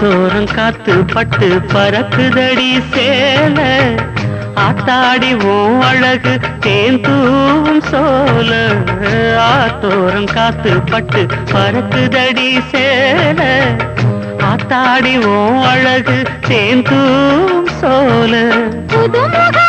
தோறும் காத்து பட்டு பறக்குதடி சேல. ஆத்தாடி உன் அழகு தேன் தூவும் சோல. ஆத்தோரம் காத்து பட்டு பறக்குதடி சேல. ஆத்தாடி உன் அழகு தேன் தூவும் சோல. புதுமுகமாக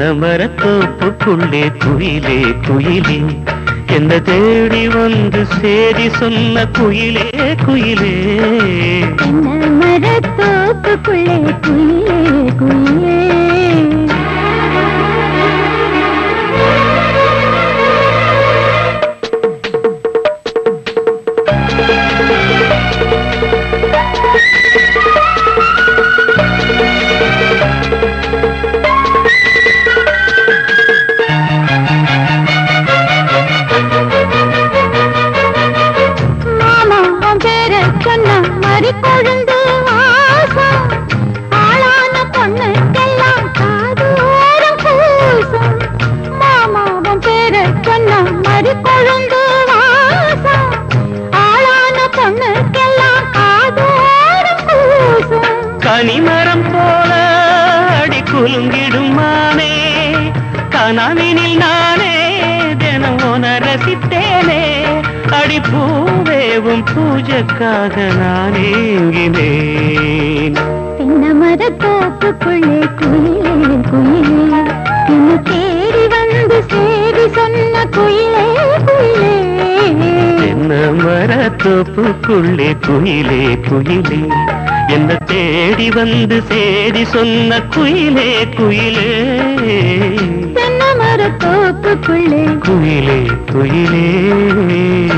மரத்தோப்புக்குள்ளே குயிலே குயிலே. என்ன தேடி வந்து சேரி சொன்ன குயிலே குயிலே. என்ன மரத்தோப்புக்குள்ளே குயிலே. பூசம் கனிமரம் போல அடி குலுங்கிடும் மானே. கனவினில் நானே தினம் உன ரசித்தேனே. அடி பூவேவும் பூஜைக்காக நான் ஏங்கினேன். தென்ன மரத்தோப்புக்குள்ளே குயிலே குயிலே. என்ன தேடி வந்து சேரி சொன்ன குயிலே குயிலே. என்ன மரத்தோப்புக்குள்ளே குயிலே குயிலே. என்ன தேடி வந்து சேதி சொன்ன குயிலே குயிலே. தென்ன மரத்தோப்புக்குள்ளே. குயிலே குயிலே.